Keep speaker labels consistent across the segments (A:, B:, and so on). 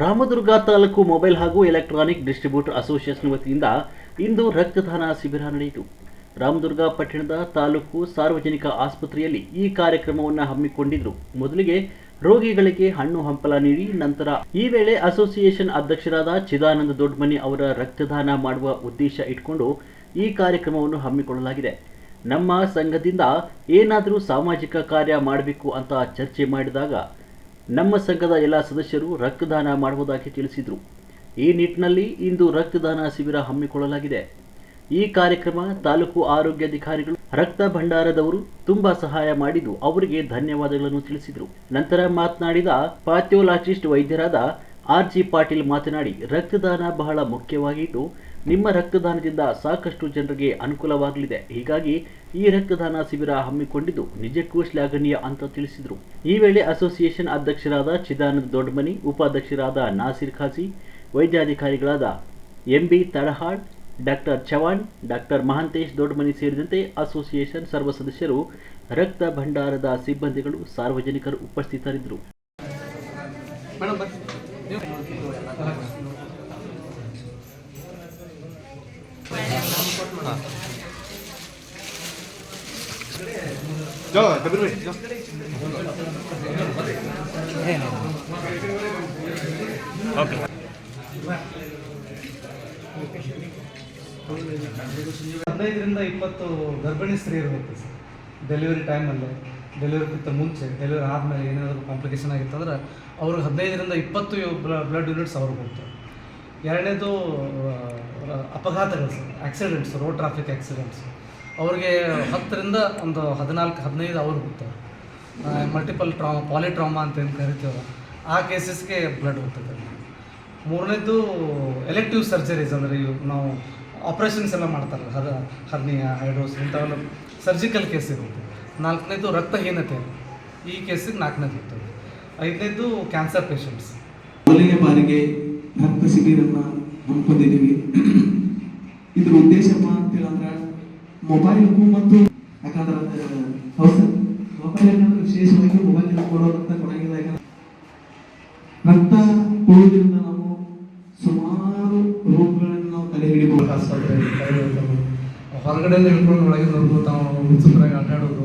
A: Ramdurg taluk mobile ಹಾಗೂ electronic distributor association ವತಿಯಿಂದ ಇಂದು ರಕ್ತದಾನ ಶಿಬಿರ ನಡೆಯಿತು. ರಾಮದುರ್ಗ ಪಟ್ಟಣದ ತಾಲೂಕು ಸಾರ್ವಜನಿಕ ಆಸ್ಪತ್ರೆಯಲ್ಲಿ ಈ ಕಾರ್ಯಕ್ರಮವನ್ನು ಹಮ್ಮಿಕೊಂಡಿದ್ರು. ಮೊದಲಿಗೆ ರೋಗಿಗಳಿಗೆ ಹಣ್ಣು ಹಂಪಲ ನೀಡಿ, ನಂತರ ಈ ವೇಳೆ ಅಸೋಸಿಯೇಷನ್ ಅಧ್ಯಕ್ಷರಾದ ಚಿದಾನಂದ ದೊಡ್ಮನಿ ಅವರ ರಕ್ತದಾನ ಮಾಡುವ ಉದ್ದೇಶ ಇಟ್ಕೊಂಡು ಈ ಕಾರ್ಯಕ್ರಮವನ್ನು ಹಮ್ಮಿಕೊಳ್ಳಲಾಗಿದೆ. ನಮ್ಮ ಸಂಘದಿಂದ ಏನಾದರೂ ಸಾಮಾಜಿಕ ಕಾರ್ಯ ಮಾಡಬೇಕು ಅಂತ ಚರ್ಚೆ ಮಾಡಿದಾಗ ನಮ್ಮ ಸಂಘದ ಎಲ್ಲ ಸದಸ್ಯರು ರಕ್ತದಾನ ಮಾಡುವುದಾಗಿ ತಿಳಿಸಿದರು. ಈ ನಿಟ್ಟಿನಲ್ಲಿ ಇಂದು ರಕ್ತದಾನ ಶಿಬಿರ ಹಮ್ಮಿಕೊಳ್ಳಲಾಗಿದೆ. ಈ ಕಾರ್ಯಕ್ರಮ ತಾಲೂಕು ಆರೋಗ್ಯಾಧಿಕಾರಿಗಳು ರಕ್ತ ಭಂಡಾರದವರು ತುಂಬಾ ಸಹಾಯ ಮಾಡಿದ್ದು ಅವರಿಗೆ ಧನ್ಯವಾದಗಳನ್ನು ತಿಳಿಸಿದರು. ನಂತರ ಮಾತನಾಡಿದ ಪಾಥಿಯೋಲಾಜಿಸ್ಟ್ ವೈದ್ಯರಾದ ಆರ್ ಜಿ ಪಾಟೀಲ್ ಮಾತನಾಡಿ, ರಕ್ತದಾನ ಬಹಳ ಮುಖ್ಯವಾಗಿದ್ದು ನಿಮ್ಮ ರಕ್ತದಾನದಿಂದ ಸಾಕಷ್ಟು ಜನರಿಗೆ ಅನುಕೂಲವಾಗಲಿದೆ. ಹೀಗಾಗಿ ಈ ರಕ್ತದಾನ ಶಿಬಿರ ಹಮ್ಮಿಕೊಂಡಿದ್ದು ನಿಜಕ್ಕೂ ಶ್ಲಾಘನೀಯ ಅಂತ ತಿಳಿಸಿದರು. ಈ ವೇಳೆ ಅಸೋಸಿಯೇಷನ್ ಅಧ್ಯಕ್ಷರಾದ ಚಿದಾನಂದ ದೊಡ್ಡಮನಿ, ಉಪಾಧ್ಯಕ್ಷರಾದ Nasir Khasi, ವೈದ್ಯಾಧಿಕಾರಿಗಳಾದ M B Tadahal, doctor Chavan doctor Mahantesh Doddamani ಸೇರಿದಂತೆ ಅಸೋಸಿಯೇಷನ್ ಸರ್ವ ಸದಸ್ಯರು, ರಕ್ತ ಭಂಡಾರದ ಸಿಬ್ಬಂದಿಗಳು, ಸಾರ್ವಜನಿಕರು ಉಪಸ್ಥಿತರಿದ್ದರು.
B: ಓಕೆ.
C: ಹದಿನೈದರಿಂದ ಇಪ್ಪತ್ತು ಗರ್ಭಿಣಿ ಸ್ತ್ರೀ ಇರಬೇಕು ಸರ್. ಡೆಲಿವರಿ ಟೈಮಲ್ಲಿ ಡೆಲಿವರಿಗಿಂತ ಮುಂಚೆ ಡೆಲಿವರಿ ಆದಮೇಲೆ ಏನಾದರೂ ಕಾಂಪ್ಲಿಕೇಶನ್ ಆಗಿತ್ತಂದ್ರೆ ಅವ್ರಿಗೆ ಹದಿನೈದರಿಂದ ಇಪ್ಪತ್ತು ಬ್ಲಡ್ ಯೂನಿಟ್ಸ್ ಅವ್ರಿಗೆ ಹೋಗ್ತವೆ ಎರಡನೇದು ಅಪಘಾತಗಳು sir accidents road traffic accidents ಅವ್ರಿಗೆ ಹತ್ತರಿಂದ ಒಂದು ಹದಿನಾಲ್ಕು, ಹದಿನೈದು ಅವ್ರು ಹೋಗ್ತವೆ. ಮಲ್ಟಿಪಲ್ ಟ್ರಾಮಾ ಪಾಲಿಟ್ರಾಮಾ ಅಂತ ಏನು ಕರಿತೀವಲ್ಲ, ಆ ಕೇಸಸ್ಗೆ ಬ್ಲಡ್ ಹೋಗ್ತದೆ. ಮೂರನೇದು ಎಲೆಕ್ಟಿವ್ ಸರ್ಜರೀಸ್ ಅಂದರೆ ಇವು ನಾವು ಆಪ್ರೇಷನ್ಸ್ ಎಲ್ಲ ಮಾಡ್ತಾರಲ್ಲ, ಹದ, ಹರ್ನಿಯ, ಹೈಡ್ರೋಸ್ ಇಂಥವೆಲ್ಲ ಸರ್ಜಿಕಲ್ ಕೇಸ್ ಇರುತ್ತೆ. ನಾಲ್ಕನೇದು ರಕ್ತಹೀನತೆ. ಈ ಕೇಸಿಗೆ ನಾಲ್ಕನೇದು ಐದನೇದು ಕ್ಯಾನ್ಸರ್ ಪೇಷಂಟ್ಸ್
D: ಮೊದಲನೇ ಬಾರಿಗೆ ರಕ್ತ ಶಿಬಿರನ್ನ ಹಮ್ಮಿಕೊಂಡಿದ್ದೀವಿ ಇದ್ರ ಉದ್ದೇಶಪ್ಪ ಅಂತೇಳಂದ್ರೆ ಮೊಬೈಲ್ಗೂ ಮತ್ತು ಯಾಕಂದ್ರೆ, ಹೌದು ಮೊಬೈಲ್ ಏನಂದ್ರೆ ವಿಶೇಷವಾಗಿ ಮೊಬೈಲ್ ಕೊಡೋದಂತ ಕೊಡಂಗಿಲ್ಲ. ಯಾಕಂದ್ರೆ ರಕ್ತ ಕೊಡುವುದರಿಂದ ನಾವು ಸುಮಾರು ರೋಗಗಳನ್ನು ನಾವು ತಲೆ ಹಿಡಿಬಹುದು
C: ಆಸ್ಪತ್ರೆ ಹೊರಗಡೆಯಿಂದ ಹಿಡ್ಕೊಂಡು ಒಳಗೆ ನೋಡೋದು ತಾವು ಉತ್ಸುಕರಾಗಿ ಆಟಾಡೋದು,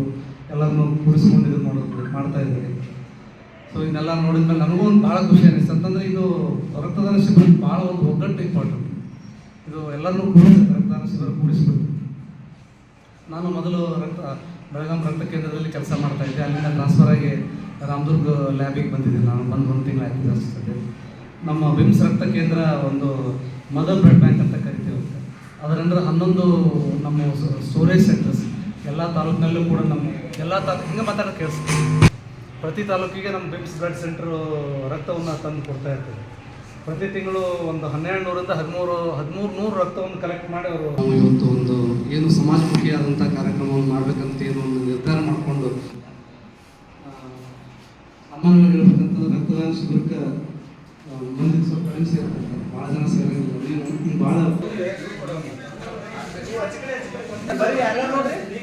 C: ಎಲ್ಲರನ್ನು ಕೂರಿಸ್ಕೊಂಡು ಇದು ಮಾಡೋದು ಮಾಡ್ತಾ ಇದ್ದೀವಿ. ಸೊ ಇದನ್ನೆಲ್ಲ ನೋಡಿದ್ಮೇಲೆ ನನಗೂ ಒಂದು ಭಾಳ ಖುಷಿ ಅನಿಸ್ತು. ಅಂತಂದ್ರೆ ಇದು ರಕ್ತದಾನ ಶಿಬಿರ ಭಾಳ ಒಂದು ಒಗ್ಗಟ್ಟು ಇಂಪಾರ್ಟೆಂಟ್. ಇದು ಎಲ್ಲರನ್ನೂ ಕೂಡಿಸುತ್ತೆ ರಕ್ತದಾನ ಶಿಬಿರ ಕೂಡಿಸ್ಬೇಕು ನಾನು ಮೊದಲು ರಕ್ತ, ಬೆಳಗಾಂ ರಕ್ತ ಕೇಂದ್ರದಲ್ಲಿ ಕೆಲಸ ಮಾಡ್ತಾ ಇದ್ದೆ. ಅಲ್ಲಿಂದ ಟ್ರಾನ್ಸ್ಫರ್ ಆಗಿ ರಾಮದುರ್ಗ ಲ್ಯಾಬಿಗೆ ಬಂದಿದ್ದೆ. ನಾನು ಬಂದು ಒಂದು ತಿಂಗಳ ಆಯ್ತು ನಮ್ಮ ಬಿಮ್ಸ್ ರಕ್ತ ಕೇಂದ್ರ ಒಂದು ಮದರ್ ಬ್ಲಡ್ ಬ್ಯಾಂಕ್ ಅಂತ ಕರಿತೀವಿ ಅದರಂದ್ರೆ ಹನ್ನೊಂದು ನಮ್ಮ ಸ್ಟೋರೇಜ್ ಸೆಂಟರ್ಸ್ ಎಲ್ಲ ತಾಲೂಕಿನಲ್ಲೂ ಕೂಡ ನಮ್ಮ, ಎಲ್ಲ ತಾಲೂಕು ಹಿಂಗೆ ಮಾತಾಡೋದು ಕೇಳಿಸ್ತೀವಿ ಪ್ರತಿ ತಾಲೂಕಿಗೆ ನಮ್ಮ ಬಿಮ್ಸ್ ಬ್ಲಡ್ ಸೆಂಟ್ರು ರಕ್ತವನ್ನು ತಂದು ಕೊಡ್ತಾ ಇರ್ತದೆ. ಪ್ರತಿ ತಿಂಗಳು ಒಂದು ಹನ್ನೆರಡು ನೂರಿಂದ ಹದಿಮೂರು ಹದಿಮೂರು ನೂರು ರಕ್ತವನ್ನು ಕಲೆಕ್ಟ್ ಮಾಡಿ ಅವರು
E: ನಾವು ಇವತ್ತು ಒಂದು ಏನು ಸಮಾಜಮುಖಿಯಾದಂಥ ಕಾರ್ಯಕ್ರಮವನ್ನು ಮಾಡಬೇಕಂತ ಏನು ಒಂದು ನಿರ್ಧಾರ ಮಾಡಿಕೊಂಡು ಸಾಮಾನ್ಯವಾಗಿ ರಕ್ತದಾನ ಶಿಬಿರಕ್ಕೆ ಮುಂದೆ ಸ್ವಲ್ಪ ಕಡಿಮೆ ಸೇರ್ತಾರೆ. ಭಾಳ ಜನ ಸೇರಂಗಿಲ್ಲ. ಭಾಳ